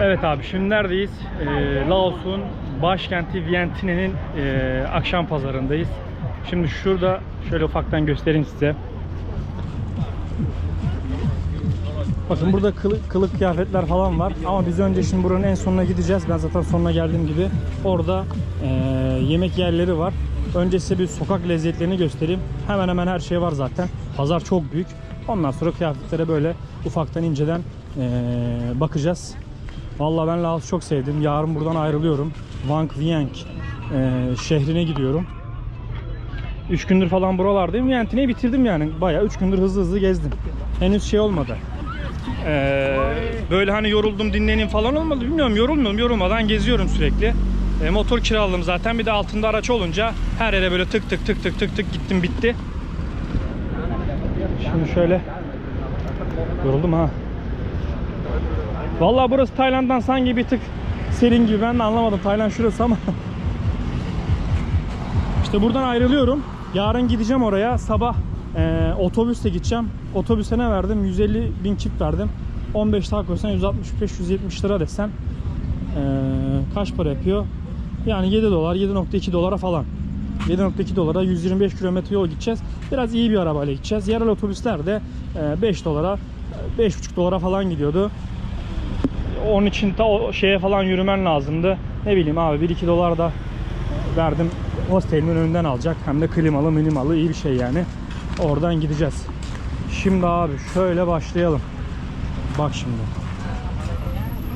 Evet abi şimdi neredeyiz? Ee, Laos'un başkenti Vientiane'nin e, akşam pazarındayız. Şimdi şurada şöyle ufaktan göstereyim size. Bakın burada kılık, kılık kıyafetler falan var ama biz önce şimdi buranın en sonuna gideceğiz. Ben zaten sonuna geldiğim gibi orada e, yemek yerleri var. Önce size bir sokak lezzetlerini göstereyim. Hemen hemen her şey var zaten. Pazar çok büyük. Ondan sonra kıyafetlere böyle ufaktan inceden e, bakacağız. Vallahi ben Laos'u çok sevdim. Yarın buradan ayrılıyorum. Vang Vieng e, şehrine gidiyorum. 3 gündür falan buralardayım. Vientiane'yi bitirdim yani. Bayağı 3 gündür hızlı hızlı gezdim. Henüz şey olmadı. Ee, böyle hani yoruldum dinleneyim falan olmadı bilmiyorum yorulmuyorum yorulmadan geziyorum sürekli Ee, motor kiraladım zaten bir de altında araç olunca her yere böyle tık tık tık tık tık tık gittim bitti şimdi şöyle yoruldum ha Vallahi burası Tayland'dan sanki bir tık serin gibi ben de anlamadım Tayland şurası ama İşte buradan ayrılıyorum. Yarın gideceğim oraya. Sabah e, otobüsle gideceğim. Otobüse ne verdim? 150 bin çift verdim. 15 daha koysan 165-170 lira desen e, kaç para yapıyor? Yani 7 dolar, 7.2 dolara falan. 7.2 dolara 125 kilometre yol gideceğiz. Biraz iyi bir arabayla gideceğiz. Yerel otobüsler de e, 5 dolara, e, 5.5 dolara falan gidiyordu. Onun için ta o şeye falan yürümen lazımdı. Ne bileyim abi 1-2 dolar da verdim hostelimin önünden alacak. Hem de klimalı minimalı iyi bir şey yani. Oradan gideceğiz. Şimdi abi şöyle başlayalım. Bak şimdi.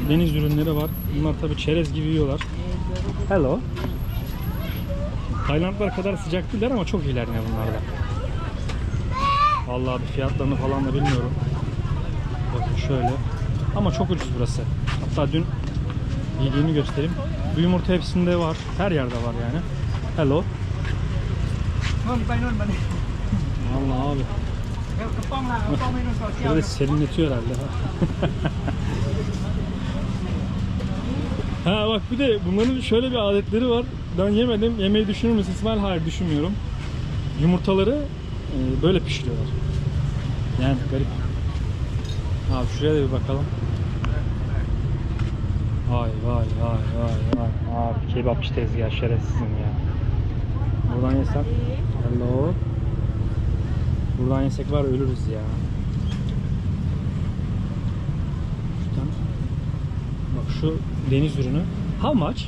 Deniz ürünleri var. Bunlar tabi çerez gibi yiyorlar. Hello. Taylandlar kadar sıcak değiller ama çok iyiler ne bunlarda. Vallahi bir fiyatlarını falan da bilmiyorum. Bakın şöyle. Ama çok ucuz burası. Hatta dün yediğimi göstereyim. Bu yumurta hepsinde var. Her yerde var yani. Hello. Vallahi abi. Şurada serinletiyor herhalde. ha bak bir de bunların şöyle bir adetleri var. Ben yemedim. Yemeyi düşünür müsün İsmail? Hayır düşünmüyorum. Yumurtaları e, böyle pişiriyorlar. Yani garip. Abi şuraya da bir bakalım. Vay vay vay vay vay. Abi kebapçı tezgah şerefsizim ya. Buradan yesem. Hello. Buradan yesek var ölürüz ya. Şuradan. Bak şu deniz ürünü. How much?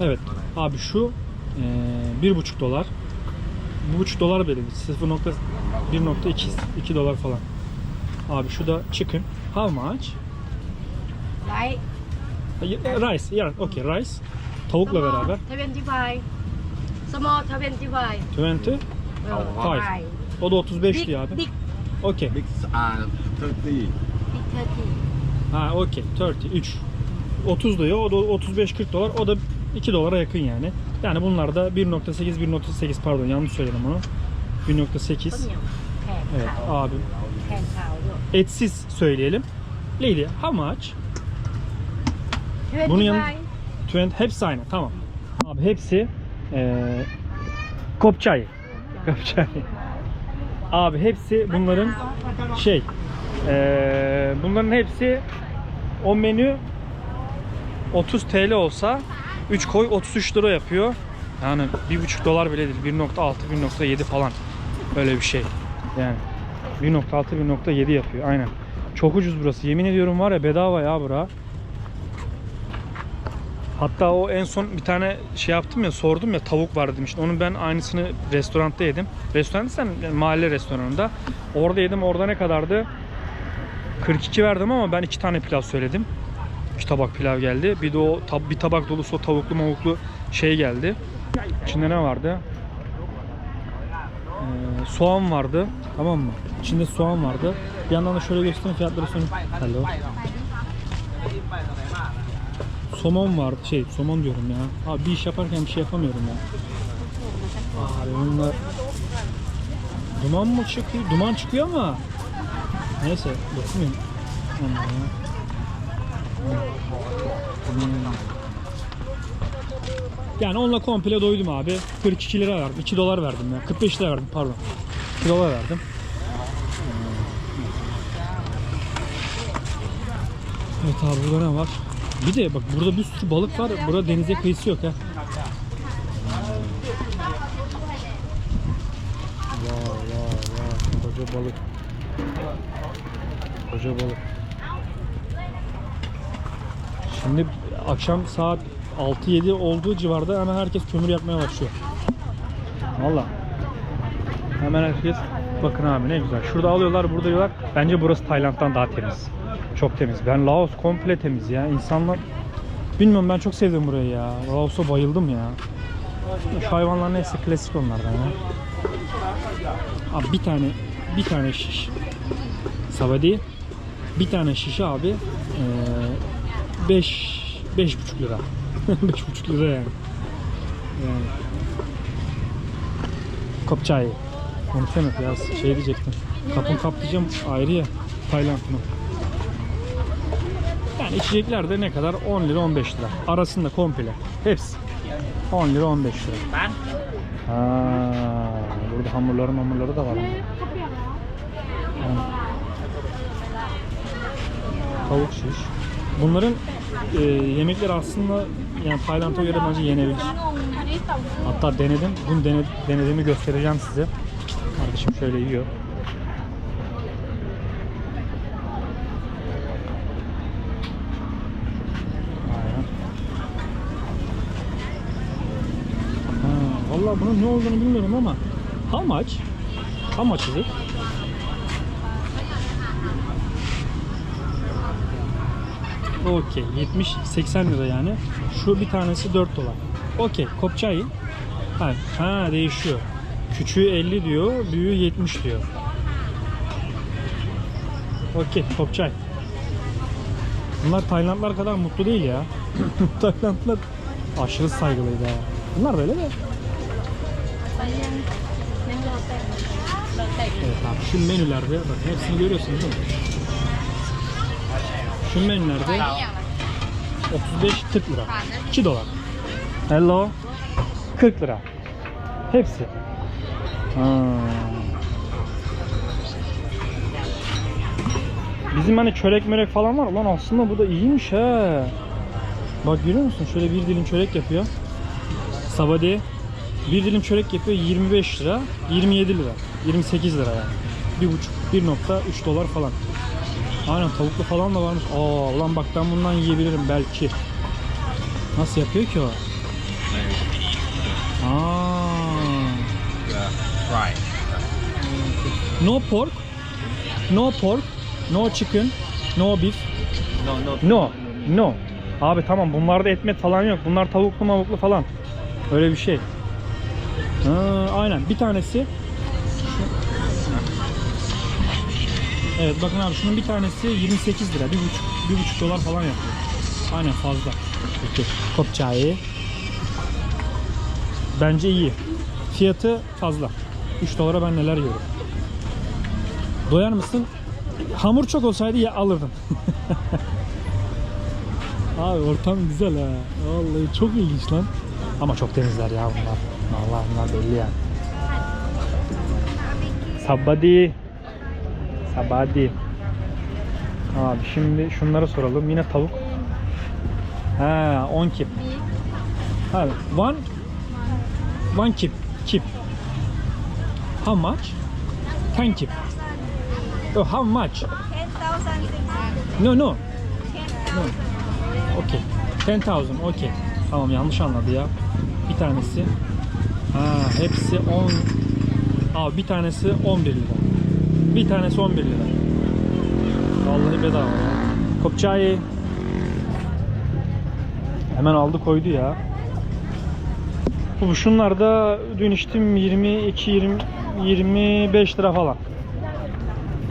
Evet. Abi şu bir buçuk dolar. Bir buçuk dolar belirli. 0.1.2 2 dolar falan. Abi şu da chicken. How much? Right. Rice. Yeah, okay, rice. Tavukla beraber. 25. Small 25. 20. Oh, Five. five. O da 35 Big, diyor abi. big, Okay. Big uh, 30. big 30. Ha okey 30 3 30 diyor o da 35-40 dolar o da 2 dolara yakın yani. Yani bunlar da 1.8 1.8 pardon yanlış söyledim onu. 1.8 Có nhiều. Thèm Evet abi. Etsiz söyleyelim. Lady how much? Bunun yanı- 25. 20 hepsi aynı tamam. Abi hepsi eee kopçay. Kopçay. Abi hepsi bunların şey eee, bunların hepsi o menü 30 TL olsa 3 koy 33 lira yapıyor. Yani 1,5 dolar bile değil. 1.6 1.7 falan. Öyle bir şey. Yani 1.6 1.7 yapıyor. Aynen. Çok ucuz burası. Yemin ediyorum var ya bedava ya bura. Hatta o en son bir tane şey yaptım ya sordum ya tavuk var demiştin. Onun ben aynısını restoranda yedim. Restoran sen mahalle restoranında. Orada yedim. Orada ne kadardı? 42 verdim ama ben iki tane pilav söyledim. İki tabak pilav geldi. Bir de o tab- bir tabak dolusu o tavuklu mavuklu şey geldi. İçinde ne vardı? Ee, soğan vardı. Tamam mı? İçinde soğan vardı. Bir yandan da şöyle göstereyim fiyatları sonra. Hello. Somon vardı. Şey somon diyorum ya. Abi bir iş yaparken bir şey yapamıyorum ya. Abi bunlar duman mı çıkıyor? Duman çıkıyor ama neyse dokunmayayım. onlara ya. Hmm. Yani onunla komple doydum abi. 42 lira verdim. 2 dolar verdim ya. 45 lira verdim pardon. 2 dolar verdim. Abi burada ne var? Bir de bak burada bir sürü balık var. Burada denize kıyısı yok ha. Vay vay vay. Koca balık. Koca balık. Şimdi akşam saat 6-7 olduğu civarda hemen herkes kömür yakmaya başlıyor. Valla. Hemen herkes bakın abi ne güzel. Şurada alıyorlar, burada yiyorlar. Bence burası Tayland'dan daha temiz. Çok temiz. Ben Laos komple temiz ya. İnsanlar bilmiyorum ben çok sevdim burayı ya. Laos'a bayıldım ya. Şu hayvanlar neyse klasik onlardan ya. Abi bir tane bir tane şiş. Savadi bir tane şişe abi 5 beş buçuk lira. Beş buçuk lira yani. Yani. Kopçay. Konuşamadım biraz şey diyecektim. Kapın kap diyeceğim ayrı ya. Tayland mı? Yani içecekler de ne kadar? 10 lira 15 lira. Arasında komple. Hepsi. 10 lira 15 lira. bán Ha, burada hamurları mamurları da var. ama. Yani. Tavuk şiş. Bunların e, yemekleri aslında yani Tayland'a göre bence yenebilir. Hatta denedim. Bunu dene, denediğimi göstereceğim size. Kardeşim şöyle yiyor. Aynen. Ha, vallahi bunun ne olduğunu bilmiyorum ama how much? How much is it? Okey 70-80 lira yani. Şu bir tanesi 4 dolar. Okey kopçayı. Ha, ha değişiyor. Küçüğü 50 diyor, büyüğü 70 diyor. Okey kopçay. Bunlar Taylandlar kadar mutlu değil ya. Taylandlar aşırı saygılıydı ha. Bunlar böyle de. Evet abi şu menülerde bakın hepsini görüyorsunuz değil mi? Şu menülerde 35 40 lira. 2 dolar. Hello. 40 lira. Hepsi. Ha. Bizim hani çörek mörek falan var. Ulan aslında bu da iyiymiş he. Bak görüyor musun? Şöyle bir dilim çörek yapıyor. Sabadi. Bir dilim çörek yapıyor 25 lira, 27 lira, 28 lira yani. Bir buçuk, 1.3 dolar falan. Aynen tavuklu falan da varmış. Aa ulan bak ben bundan yiyebilirim belki. Nasıl yapıyor ki o? Aa. No pork. No pork. No chicken. No beef. no no No. No. Abi tamam bunlarda etmet falan yok. Bunlar tavuklu mavuklu falan. Öyle bir şey. Ha, aynen. Bir tanesi Evet bakın abi şunun bir tanesi 28 lira. Bir buçuk, bir buçuk dolar falan yapıyor. Aynen fazla. Peki. Kopçayı. Bence iyi. Fiyatı fazla. 3 dolara ben neler yiyorum. Doyar mısın? Hamur çok olsaydı ya alırdım. Abi ortam güzel ha. Vallahi çok ilginç lan. Ama çok temizler ya bunlar. Vallahi bunlar belli yani. Sabadi. Sabadi. Abi şimdi şunlara soralım. Yine tavuk. Ha 10 kip. Ha one one kip. Kip. How much? 10 kip. Oh, how much? 10,000 No no. No. Okey. 10,000. Okey. Tamam yanlış anladı ya. Bir tanesi. Ha hepsi 10. Abi bir tanesi 11 lira. Bir tanesi 11 lira. Vallahi bedava ya. Kopçayı. Hemen aldı koydu ya. Bu şunlar da dün içtim 22 20 25 lira falan.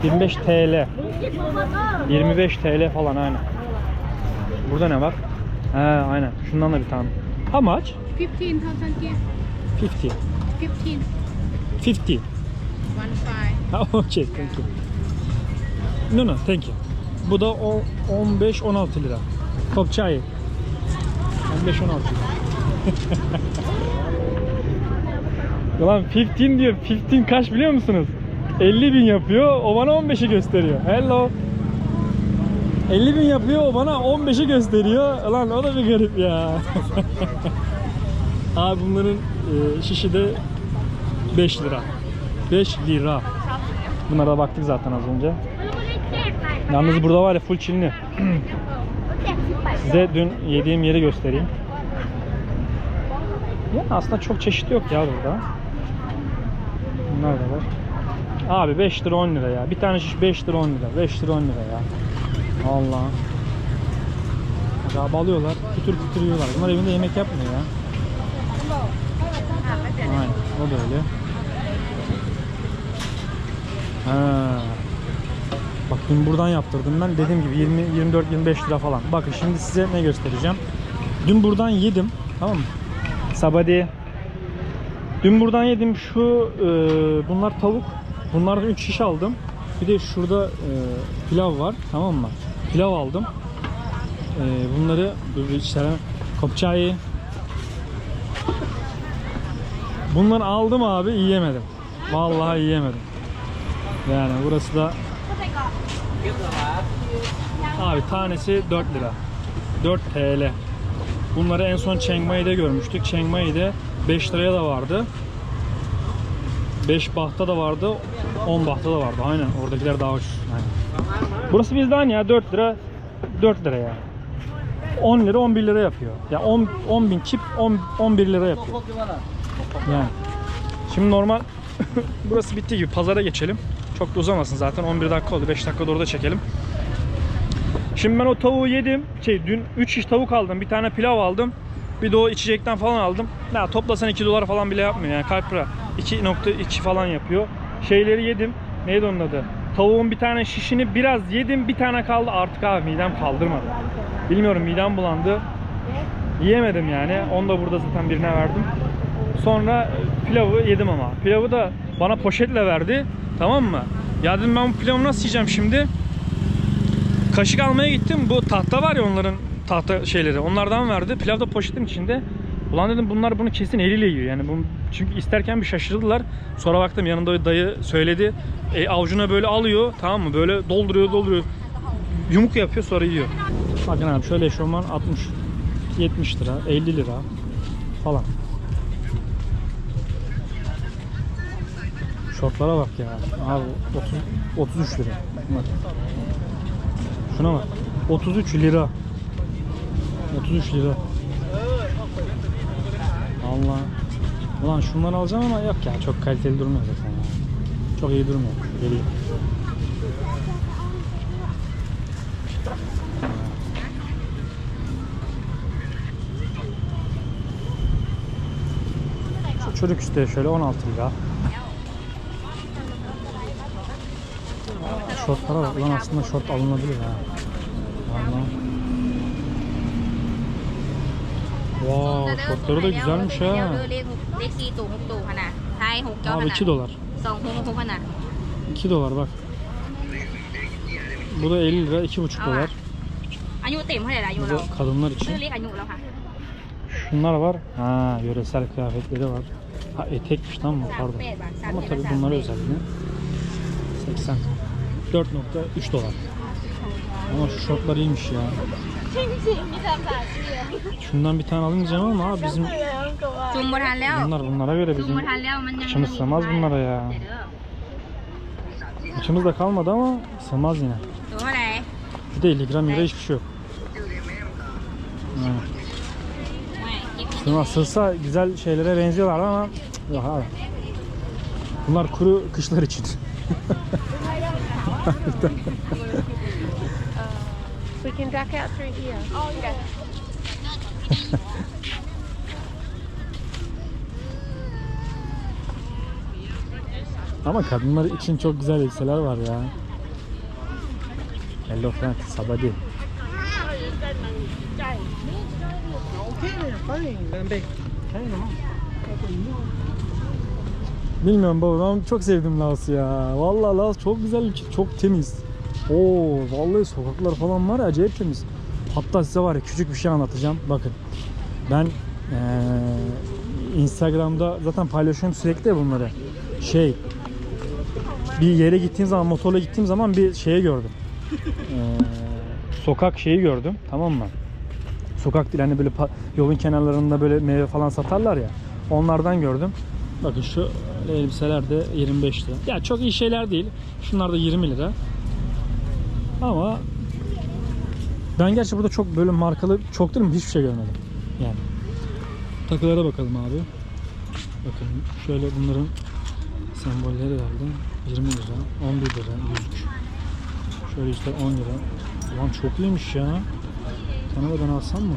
25 TL. 25 TL falan aynen. Burada ne var? He aynen. Şundan da bir tane. How much? 15,000 gift 50. 15 50. one five Ha, okay, thank you. No no, thank you. Bu da 15-16 lira. Kopçayı. 15-16 lira. Ulan 15 diyor. 15 kaç biliyor musunuz? 50 bin yapıyor. O bana 15'i gösteriyor. Hello. 50 bin yapıyor o bana 15'i gösteriyor. Lan o da bir garip ya. Abi bunların e, şişi de 5 lira. 5 lira. Bunlara baktık zaten az önce. Yalnız burada var ya full çinli. Size dün yediğim yeri göstereyim. Ya aslında çok çeşit yok ya burada. Bunlar da var. Abi 5 lira 10 lira ya. Bir tane şiş 5 lira 10 lira. 5 lira 10 lira ya. Allah. Acaba alıyorlar. Kütür kütür yiyorlar. Bunlar evinde yemek yapmıyor ya. O da öyle. Ha. Bak dün buradan yaptırdım ben. Dediğim gibi 20 24 25 lira falan. Bakın şimdi size ne göstereceğim. Dün buradan yedim. Tamam mı? Sabadi. Dün buradan yedim şu e, bunlar tavuk. Bunlardan 3 şiş aldım. Bir de şurada e, pilav var. Tamam mı? Pilav aldım. E, bunları dur işte kopçayı Bunları aldım abi yiyemedim. Vallahi yiyemedim. Yani burası da Abi tanesi 4 lira. 4 TL. Bunları en son Chiang Mai'de görmüştük. Chiang Mai'de 5 liraya da vardı. 5 bahta da vardı. 10 bahta da vardı. Aynen. Oradakiler daha ucuz. Aynen. Burası bizde aynı ya. 4 lira 4 lira ya. 10 lira 11 lira yapıyor. Ya 10 10 bin kip 10 11 lira yapıyor. Yani. Şimdi normal burası bitti gibi pazara geçelim. Çok da uzamasın zaten 11 dakika oldu. 5 dakika da orada çekelim. Şimdi ben o tavuğu yedim. Şey dün 3 şiş tavuk aldım. Bir tane pilav aldım. Bir de o içecekten falan aldım. Ya toplasan 2 dolar falan bile yapmıyor yani kalp lira. 2.2 falan yapıyor. Şeyleri yedim. Neydi onun adı? Tavuğun bir tane şişini biraz yedim. Bir tane kaldı. Artık abi midem kaldırmadı. Bilmiyorum midem bulandı. Yiyemedim yani. Onu da burada zaten birine verdim. Sonra pilavı yedim ama. Pilavı da bana poşetle verdi. Tamam mı? Ya dedim ben bu pilavı nasıl yiyeceğim şimdi? Kaşık almaya gittim. Bu tahta var ya onların tahta şeyleri. Onlardan verdi. Pilav da poşetin içinde. Ulan dedim bunlar bunu kesin eliyle yiyor. Yani bunu çünkü isterken bir şaşırdılar. Sonra baktım yanında dayı söyledi. E, avucuna böyle alıyor. Tamam mı? Böyle dolduruyor dolduruyor. Yumuk yapıyor sonra yiyor. Bakın abi şöyle eşofman 60 70 lira, 50 lira falan. Şortlara bak ya. Abi 30 33 lira. Bak. Şuna bak. 33 lira. 33 lira. Allah. Ulan şunları alacağım ama yok ya çok kaliteli durmuyor zaten ya. Çok iyi durmuyor. Geliyor. Şu çocuk işte şöyle 16 lira. şortlara bak lan aslında şort alınabilir ha. Vallahi. Wow, şortları da güzelmiş ha. Abi 2 dolar. 2 dolar bak. Bu da 50 lira, 2,5 dolar. Bu kadınlar için. Şunlar var. Ha, yöresel kıyafetleri var. Ha, etekmiş lan bu pardon. Ama tabii bunlara özel yine. 80. 4.3 dolar. Ama şu şortlar iyiymiş ya. Şundan bir tane alınca ama abi bizim bunlar bunlara göre bizim içimiz sığmaz bunlara ya. İçimiz de kalmadı ama sığmaz yine. Bir de 50 gram yere hiçbir şey yok. Yani. Şunlar sığsa güzel şeylere benziyorlar ama cık, yok abi. Bunlar kuru kışlar için. We can duck out through here. Ama kadınlar için çok güzel elbiseler var ya. Hello friend, sabadi. Bilmiyorum baba ben çok sevdim Laos'u ya. Vallahi Laos çok güzel ülke, çok temiz. Oo vallahi sokaklar falan var ya acayip temiz. Hatta size var ya küçük bir şey anlatacağım. Bakın ben eee, Instagram'da zaten paylaşıyorum sürekli bunları. Şey bir yere gittiğim zaman motorla gittiğim zaman bir şeye gördüm. Eee sokak şeyi gördüm. Tamam mı? Sokak değil hani böyle yolun kenarlarında böyle meyve falan satarlar ya. Onlardan gördüm. Bakın şu elbiseler de 25 lira. Ya çok iyi şeyler değil. Şunlar da 20 lira. Ama ben gerçi burada çok böyle markalı çok değil mi hiçbir şey görmedim. Yani. Takılara bakalım abi. Bakın şöyle bunların sembolleri vardı. 20 lira, 11 lira, yüzük. Şöyle işte 10 lira. Ulan çok iyiymiş ya. Sana da ben alsam mı?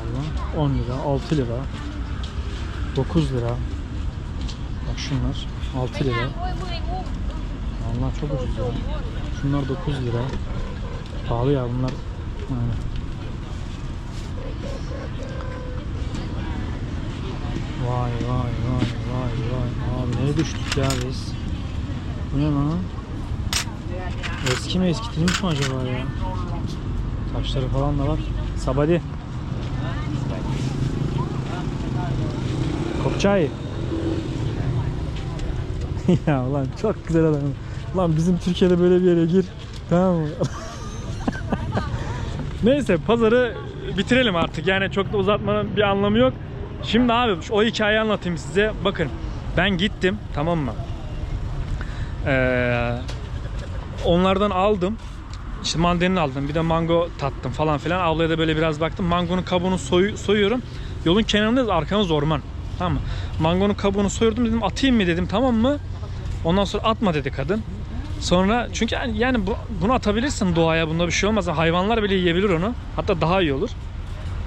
Allah 10 lira, 6 lira, 9 lira. Bak şunlar 6 lira. Allah çok ucuz ya. Şunlar 9 lira. Pahalı ya bunlar. Aynen. Vay vay vay vay vay. Abi neye düştük ya biz? Bu ne lan? Eski mi eskitilmiş mi acaba ya? Taşları falan da var. Sabadi. Kopçay. ya ulan çok güzel adam. Lan bizim Türkiye'de böyle bir yere gir. Tamam mı? Neyse pazarı bitirelim artık. Yani çok da uzatmanın bir anlamı yok. Şimdi abi o hikayeyi anlatayım size. Bakın ben gittim tamam mı? Ee, onlardan aldım. İşte mandalina aldım. Bir de mango tattım falan filan. Ablaya da böyle biraz baktım. Mangonun kabuğunu soy- soyuyorum. Yolun kenarında arkamız orman. Tamam mı? Mangonun kabuğunu soyurdum dedim atayım mı dedim tamam mı? Ondan sonra atma dedi kadın. Sonra çünkü yani, yani bu, bunu atabilirsin doğaya bunda bir şey olmaz. Hayvanlar bile yiyebilir onu. Hatta daha iyi olur.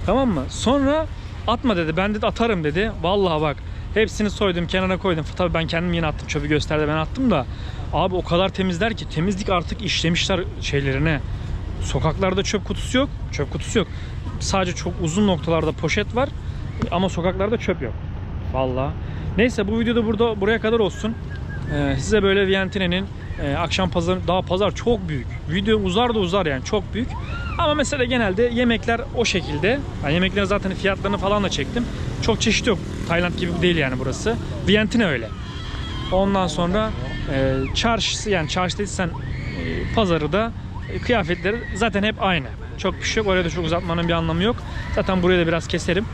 Tamam mı? Sonra atma dedi. Ben dedi atarım dedi. Vallahi bak hepsini soydum kenara koydum. Tabii ben kendim yine attım. Çöpü gösterdi ben attım da. Abi o kadar temizler ki temizlik artık işlemişler şeylerine. Sokaklarda çöp kutusu yok. Çöp kutusu yok. Sadece çok uzun noktalarda poşet var. Ama sokaklarda çöp yok. Vallahi. Neyse bu videoda burada buraya kadar olsun. Ee, size böyle Vientine'nin e, akşam pazarı daha pazar çok büyük. Video uzar da uzar yani çok büyük. Ama mesela genelde yemekler o şekilde. Ben yemeklerin zaten fiyatlarını falan da çektim. Çok çeşit yok. Tayland gibi değil yani burası. Vientine öyle. Ondan sonra e, çarşısı yani çarşı değilsen e, pazarı da e, kıyafetleri zaten hep aynı. Çok bir şey yok. Oraya da çok uzatmanın bir anlamı yok. Zaten buraya da biraz keserim.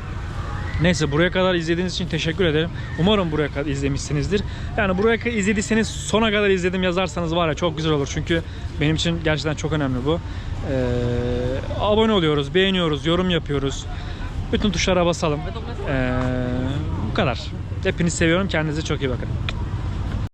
Neyse buraya kadar izlediğiniz için teşekkür ederim. Umarım buraya kadar izlemişsinizdir. Yani buraya kadar izlediyseniz sona kadar izledim yazarsanız var ya çok güzel olur. Çünkü benim için gerçekten çok önemli bu. Ee, abone oluyoruz, beğeniyoruz, yorum yapıyoruz. Bütün tuşlara basalım. Ee, bu kadar. Hepinizi seviyorum. Kendinize çok iyi bakın.